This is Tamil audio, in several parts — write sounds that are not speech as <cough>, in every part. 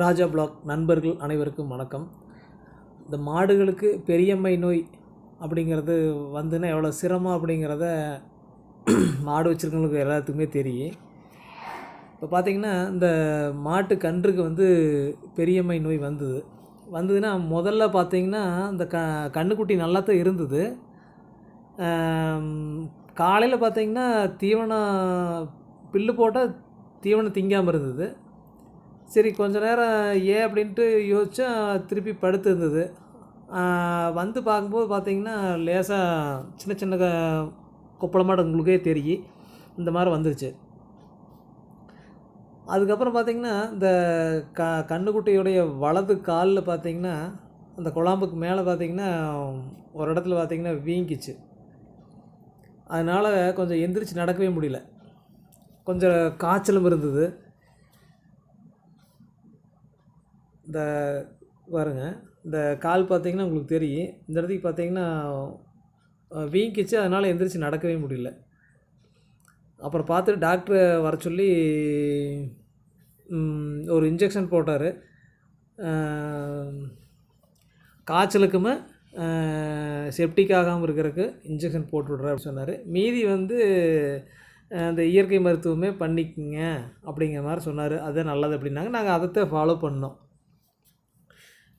ராஜா பிளாக் நண்பர்கள் அனைவருக்கும் வணக்கம். இந்த மாடுகளுக்கு பெரியம்மை நோய் அப்படிங்கிறது வந்துன்னா எவ்வளோ சிரமம் அப்படிங்கிறத <clears throat> மாடு வச்சுருக்கவங்களுக்கு எல்லாத்துக்குமே தெரியும். இப்போ பார்த்திங்கன்னா இந்த மாட்டு கன்றுக்கு வந்து பெரியம்மை நோய் வந்தது. வந்ததுன்னா முதல்ல பார்த்திங்கன்னா இந்த க கன்றுக்குட்டி நல்லா தான் இருந்தது காலையில் பார்த்திங்கன்னா தீவனம் புல்லு போட்டால் தீவனம் திங்காமல் இருந்தது. சரி கொஞ்ச நேரம் ஏன் அப்படின்ட்டு யோசித்தா திருப்பி படுத்துருந்தது. வந்து பார்க்கும்போது பார்த்திங்கன்னா லேசாக சின்ன சின்ன க உங்களுக்கே தெரியும். இந்த மாதிரி வந்துருச்சு. அதுக்கப்புறம் பார்த்திங்கன்னா இந்த க கண்ணுக்குட்டியுடைய வலது காலில் பார்த்திங்கன்னா அந்த குழாம்புக்கு மேலே பார்த்திங்கன்னா ஒரு இடத்துல பார்த்திங்கன்னா வீங்கிச்சு. அதனால் கொஞ்சம் எந்திரிச்சு நடக்கவே முடியல. கொஞ்சம் காய்ச்சலும் இருந்தது. இந்த பாருங்க இந்த கால் பார்த்தீங்கன்னா உங்களுக்கு தெரியும். இந்த இடத்துக்கு பார்த்தீங்கன்னா வீங்கிச்சு அதனால் எந்திரிச்சு நடக்கவே முடியல. அப்புறம் பார்த்துட்டு டாக்டரை வர சொல்லி ஒரு இன்ஜெக்ஷன் போட்டார். காய்ச்சலுக்குமே செப்டிக் ஆகாமல் இருக்கிறதுக்கு இன்ஜெக்ஷன் போட்டு விட்றேன் அப்படின்னு சொன்னார். மீதி வந்து அந்த இயற்கை மருத்துவமே பண்ணிக்கங்க அப்படிங்கிற மாதிரி சொன்னார். அதே நல்லது அப்படின்னாங்க. நாங்கள் அதைத்தான் ஃபாலோ பண்ணோம்.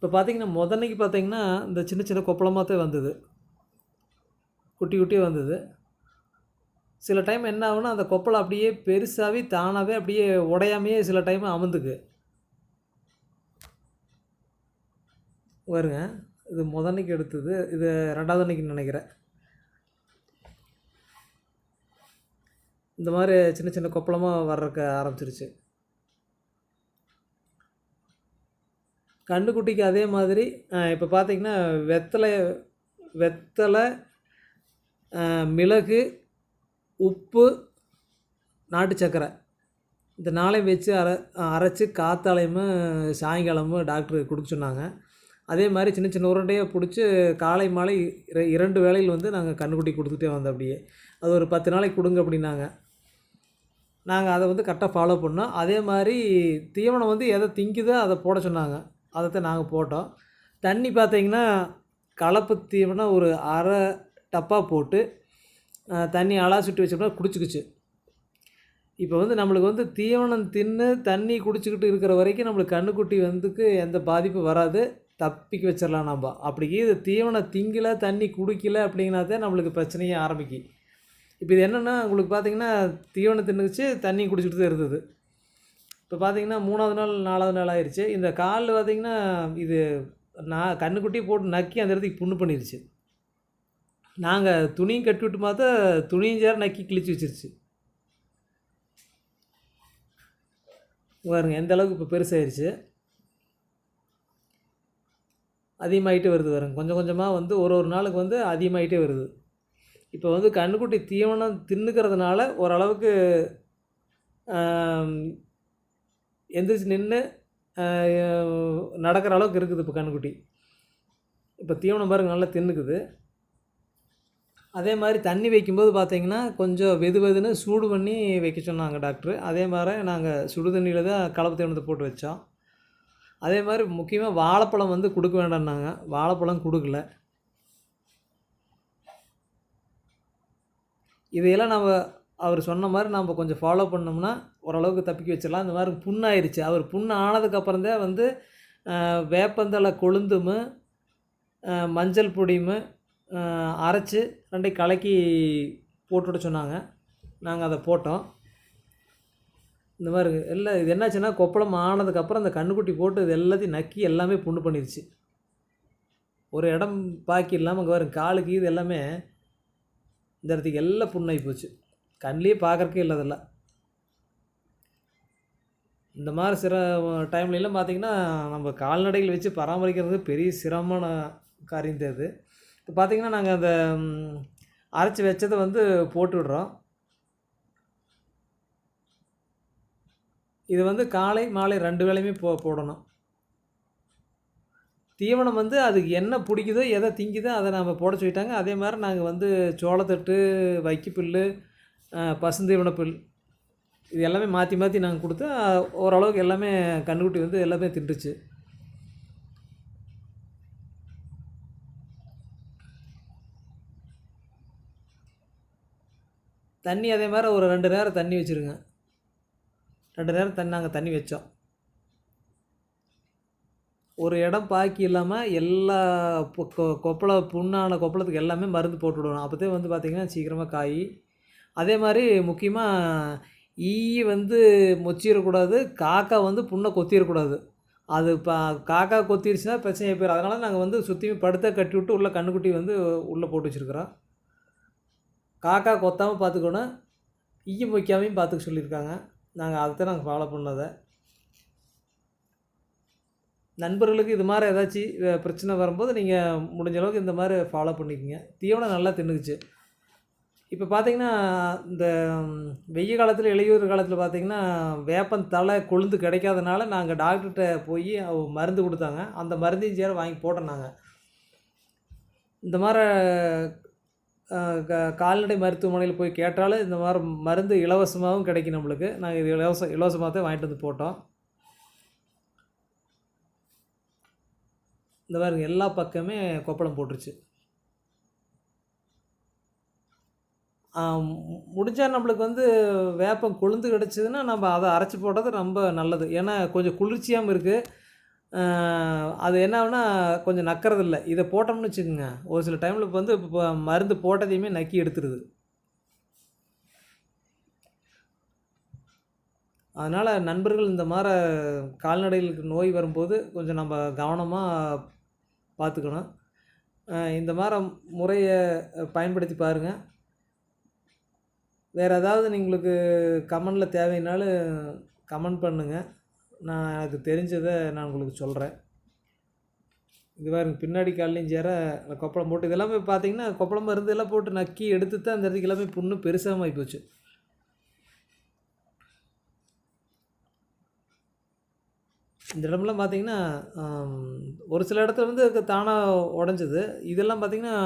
இப்போ பார்த்திங்கன்னா முதன்னைக்கு பார்த்திங்கன்னா இந்த சின்ன சின்ன கொப்பளமாக தான் வந்தது. குட்டி குட்டியாக வந்தது. சில டைம் என்ன ஆகுனா அந்த கொப்பளம் அப்படியே பெருசாகவே தானாகவே அப்படியே உடையாமையே சில டைம் அமர்ந்துக்கு வருங்க இது முதன்னைக்கு எடுத்தது. இது ரெண்டாவது அன்னைக்கு நினைக்கிறேன். இந்த மாதிரி சின்ன சின்ன கொப்பளமாக வர்றக்க ஆரம்பிச்சிருச்சு. கன்றுக்குட்டிக்கு அதே மாதிரி இப்போ பார்த்திங்கன்னா வெத்தலை வெத்தலை மிளகு உப்பு நாட்டு சர்க்கரை. இந்த நாளையும் வச்சு அர அரைச்சி காத்தாலையும் சாயங்காலமும் டாக்டர் கொடுக்க சொன்னாங்க. அதே மாதிரி சின்ன சின்ன உருண்டையாக பிடிச்சி காலை மாலை இரண்டு வேளையில் வந்து நாங்கள் கன்றுக்குட்டி கொடுத்துட்டே வந்தோம் அப்படியே. அது ஒரு பத்து நாளைக்கு கொடுங்க அப்படின்னாங்க. நாங்கள் அதை வந்து கரெக்டாக ஃபாலோ பண்ணோம். அதே மாதிரி தீவனம் வந்து எதை திங்குதோ அதை போட சொன்னாங்க. அதைத்தான் நாங்கள் போட்டோம். தண்ணி பார்த்திங்கன்னா கலப்பு தீவனம் ஒரு அரை டப்பா போட்டு தண்ணி அலா சுட்டு வச்சோம்னா குடிச்சிக்கிச்சு. இப்போ வந்து நம்மளுக்கு வந்து தீவனம் தின்னு தண்ணி குடிச்சிக்கிட்டு இருக்கிற வரைக்கும் நம்மளுக்கு கண்ணுக்குட்டி வந்துக்கு எந்த பாதிப்பும் வராது. தப்பிக்க வச்சிடலாம் நம்ம அப்படி இது தீவனம் திங்கலை தண்ணி குடிக்கல அப்படிங்கிறதே தான் நம்மளுக்கு பிரச்சனையே ஆரம்பிக்கும். இப்போ இது என்னென்னா உங்களுக்கு பார்த்திங்கன்னா தீவனம் தின்னுச்சு தண்ணி குடிச்சிட்டு தான் இருந்தது. இப்போ பார்த்தீங்கன்னா மூணாவது நாள் நாலாவது நாள் ஆயிடுச்சு இந்த காலில் பார்த்திங்கன்னா இது நான் கண்ணுக்குட்டி போட்டு நக்கி அந்த இடத்துக்கு புண்ணு பண்ணிடுச்சு நாங்கள் துணியும் கட்டி விட்டு பார்த்தா துணியும் சேர நக்கி கிழிச்சு வச்சிருச்சு. பாருங்க எந்த அளவுக்கு இப்போ பெருசாயிருச்சு. அதிகமாகிட்டே வருது வருங்க கொஞ்சம் கொஞ்சமாக வந்து ஒரு ஒரு நாளுக்கு வந்து அதிகமாகிட்டே வருது. இப்போ வந்து கண்ணுக்குட்டி தீவனம் தின்னுக்கிறதுனால ஓரளவுக்கு எந்திரிச்சு நின்று நடக்கிற அளவுக்கு இருக்குது இப்போ கண்ணுக்குட்டி. இப்போ தீவனம் பாருங்க நல்லா தின்னுக்குது. அதே மாதிரி தண்ணி வைக்கும்போது பார்த்தீங்கன்னா கொஞ்சம் வெது வெதுன்னு சூடு பண்ணி வைக்க சொன்னாங்க டாக்டர் அதே மாதிரி நாங்கள் சுடு தண்ணியில் தான் கலப்பு தீவனத்தை போட்டு வச்சோம். அதே மாதிரி முக்கியமாக வாழைப்பழம் வந்து கொடுக்க வேண்டாம்னாங்க. வாழைப்பழம் கொடுக்கல. இதையெல்லாம் நம்ம அவர் சொன்ன மாதிரி நம்ம கொஞ்சம் ஃபாலோ பண்ணோம்னா ஓரளவுக்கு தப்பிக்க வச்சிடலாம். இந்த மாதிரி புண்ணாயிருச்சு. அவர் புண்ணு ஆனதுக்கப்புறம் தான் வந்து வேப்பந்தலை கொழுந்தும் மஞ்சள் பொடியும் அரைச்சி ரெண்டையும் கலக்கி போட்டுவிட சொன்னாங்க. நாங்கள் அதை போட்டோம். இந்த மாதிரி இல்லை இது என்னாச்சுன்னா கொப்பளம் ஆனதுக்கப்புறம் அந்த கண்ணுக்குட்டி போட்டு இது எல்லாத்தையும் நக்கி எல்லாமே புண்ணு பண்ணிருச்சு. ஒரு இடம் பாக்கி இல்லாமல் அங்கே வரும் காலுக்கு இது எல்லாமே இந்த இடத்துக்கு எல்லாம் புண்ணாகி போச்சு. கண்லேயே பார்க்குறக்கே இல்லாதெல்லாம் இந்த மாதிரி சிற டைம்லலாம் பார்த்திங்கன்னா நம்ம கால்நடைகள் வச்சு பராமரிக்கிறது பெரிய சிரமமான காரியம் இது இப்போ பார்த்திங்கன்னா நாங்கள் அந்த அரைச்சி வச்சதை வந்து போட்டு விடுறோம். இது வந்து காலை மாலை ரெண்டு வேலையுமே போ போடணும். தீவனம் வந்து அதுக்கு என்ன பிடிக்குதோ எதை திங்குதோ அதை நம்ம போட சொல்லிட்டாங்க. அதே மாதிரி நாங்கள் வந்து சோளத்தட்டு வைக்கப்புல்லு பசுந்தீவனப்புல் இது எல்லாமே மாற்றி மாற்றி நாங்கள் கொடுத்தா ஓரளவுக்கு எல்லாமே கன்றுக்குட்டி வந்து எல்லாமே தின்றுச்சு. தண்ணி அதே மாதிரி ஒரு ரெண்டு நேரம் தண்ணி வச்சுருங்க. ரெண்டு நேரம் தண்ணி நாங்கள் தண்ணி வச்சோம். ஒரு இடம் பாக்கி இல்லாமல் எல்லா கொ- கொப்பளை புண்ணான கொப்பளத்துக்கு எல்லாமே மருந்து போட்டு விடணும் அப்போதே வந்து பார்த்திங்கன்னா சீக்கிரமாக காய் அதே மாதிரி முக்கியமாக ஈ வந்து மொச்சிடக்கூடாது காக்கா வந்து புண்ணை கொத்திடக்கூடாது அது இப்போ காக்கா கொத்திருச்சுன்னா பிரச்சனையாக போயிடும் அதனால் நாங்கள் வந்து சுற்றியும் படுத்த கட்டி விட்டு உள்ளே கண்ணுக்குட்டி வந்து உள்ளே போட்டு வச்சுருக்குறோம். காக்கா கொத்தாமல் பார்த்துக்கணும் ஈய மொய்க்காமையும் பார்த்துக்க சொல்லியிருக்காங்க. நாங்கள் அதை தான் நாங்கள் ஃபாலோ பண்ணதை நண்பர்களுக்கு இது மாதிரி ஏதாச்சும் பிரச்சனை வரும்போது நீங்கள் முடிஞ்ச அளவுக்கு இந்த மாதிரி ஃபாலோ பண்ணிக்கோங்க. தீவனம் நல்லா தின்னுக்குச்சு. இப்போ பார்த்தீங்கன்னா இந்த வெய்ய காலத்தில் இளையூர் காலத்தில் பார்த்தீங்கன்னா வேப்பன் தலை கொழுந்து கிடைக்காதனால நாங்கள் டாக்டர்கிட்ட போய் மருந்து கொடுத்தாங்க. அந்த மருந்தையும் சேர வாங்கி போட்டோம் நாங்கள் இந்த மாதிரி க கால்நடை மருத்துவமனையில் போய் கேட்டாலும் இந்த மாதிரி மருந்து இலவசமாகவும் கிடைக்கும் நம்மளுக்கு. நாங்கள் இது இலவச இலவசமாக தான் வாங்கிட்டு வந்து போட்டோம். இந்த மாதிரி எல்லா பக்கமே கொப்பளம் போட்டுருச்சு. முடிஞ்சால் நம்மளுக்கு வந்து வேப்பம் கொழுந்து கிடச்சிதுன்னா நம்ம அதை அரைச்சி போடுறது ரொம்ப நல்லது. ஏன்னா கொஞ்சம் குளிர்ச்சியாகவும் இருக்குது அது என்ன ஆகுனா கொஞ்சம் நக்கறதில்ல. இதை போட்டோம்னு வச்சுக்கோங்க. ஒரு சில டைமில் இப்போ வந்து இப்போ மருந்து போட்டதையுமே நக்கி எடுத்துருது. அதனால் நண்பர்கள் இந்த மாதிரி கால்நடைகளுக்கு நோய் வரும்போது கொஞ்சம் நம்ம கவனமாக பார்த்துக்கணும் இந்த மாதிரி முறையை பயன்படுத்தி பாருங்கள் வேறு ஏதாவது நீங்களுக்கு கமெண்டில் தேவைன்னாலும் கமெண்ட் பண்ணுங்கள் நான் எனக்கு தெரிஞ்சதை நான் உங்களுக்கு சொல்கிறேன் இது பாருங்க பின்னாடி கால்லையும் சேர கொப்பளம் போட்டு இதெல்லாமே பார்த்தீங்கன்னா கொப்பளம் மருந்து எல்லாம் போட்டு நக்கி எடுத்து தான் அந்த இடத்துக்கு எல்லாமே புண்ணு பெருசாக போச்சு. இந்த இடம்லாம் பார்த்தீங்கன்னா ஒரு சில இடத்துல வந்து தானாக உடஞ்சது. இதெல்லாம் பார்த்திங்கன்னா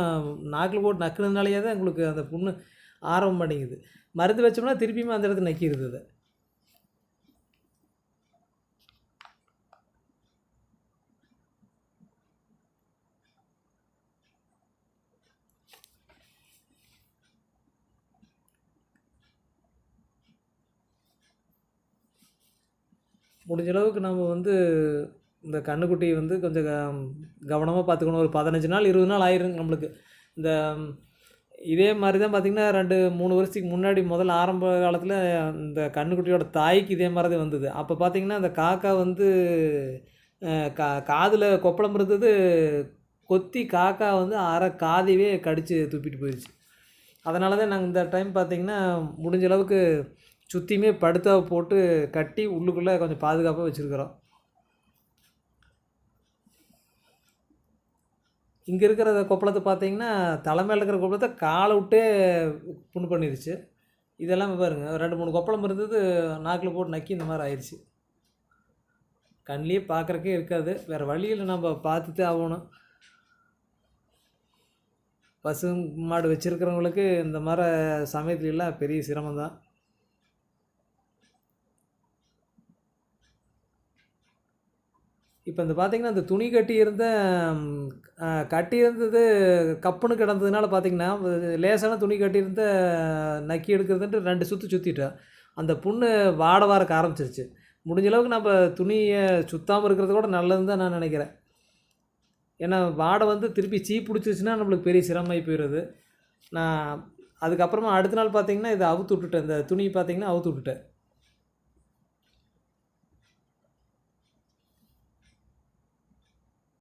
நாக்கில் போட்டு நக்குனதுனாலேயே தான் உங்களுக்கு அந்த புண்ணு ஆரம்ப மாட்டேங்குது மருந்து வச்சோம்னா திருப்பியுமே அந்த இடத்துல நக்கிடுது அதை. முடிஞ்ச அளவுக்கு நம்ம வந்து இந்த கன்றுக்குட்டியை வந்து கொஞ்சம் கவனமாக பார்த்துக்கணும். ஒரு பதினஞ்சு நாள் இருபது நாள் ஆயிரும் நம்மளுக்கு. இந்த இதே மாதிரி தான் பார்த்திங்கன்னா ரெண்டு மூணு வருஷத்துக்கு முன்னாடி முதல்ல ஆரம்ப காலத்தில் இந்த கண்ணுக்குட்டியோட தாய்க்கு இதே மாதிரி தான் வந்தது. அப்போ பார்த்திங்கன்னா அந்த காக்கா வந்து கா காதில் கொப்பளம் இருந்தது கொத்தி காக்கா வந்து அரை காதையவே கடித்து துப்பிட்டு போயிடுச்சு அதனால தான் நாங்கள் இந்த டைம் பார்த்திங்கன்னா முடிஞ்ச அளவுக்கு சுற்றியுமே படுத்தாவை போட்டு கட்டி உள்ளுக்குள்ளே கொஞ்சம் பாதுகாப்பாக வச்சுருக்குறோம். இங்கே இருக்கிற கொப்பளத்தை பார்த்தீங்கன்னா தலைமையில் இருக்கிற கொப்பளத்தை காலை விட்டே புண்ணு பண்ணிருச்சு. இதெல்லாம் பாருங்கள் ரெண்டு மூணு கொப்பளம் இருந்தது நாக்கில் போட்டு நக்கி இந்த மாதிரி ஆயிடுச்சு கண்ணிலே பார்க்குறக்கே இருக்காது. வேறு வழியில் நம்ம பார்த்துட்டு ஆகணும். பசு மாடு வச்சுருக்கிறவங்களுக்கு இந்த மாதிரி சமயத்துலலாம் பெரிய சிரமம் தான் இப்போ இந்த பார்த்திங்கன்னா இந்த துணி கட்டியிருந்த கட்டியிருந்தது கட்டி இருந்தது கப்புன்னு கிடந்ததுனால பார்த்தீங்கன்னா லேசான துணி கட்டியிருந்த நக்கி எடுக்கிறதுன்ட்டு ரெண்டு சுற்று சுற்றிட்டேன் அந்த புண்ணு வாட வாரக்க ஆரம்பிச்சிருச்சு. முடிஞ்ச அளவுக்கு நம்ம துணியை சுத்தாமல் இருக்கிறது கூட நல்லதுன்னு தான் நான் நினைக்கிறேன். ஏன்னா வாடை வந்து திருப்பி சீ பிடிச்சிருச்சுன்னா நம்மளுக்கு பெரிய சிரமமாகி போயிடுது நான் அதுக்கப்புறமா அடுத்த நாள் பார்த்தீங்கன்னா இதை அவுத்து விட்டுட்டேன். இந்த துணி பார்த்தீங்கன்னா அவுத்து விட்டுட்டேன்.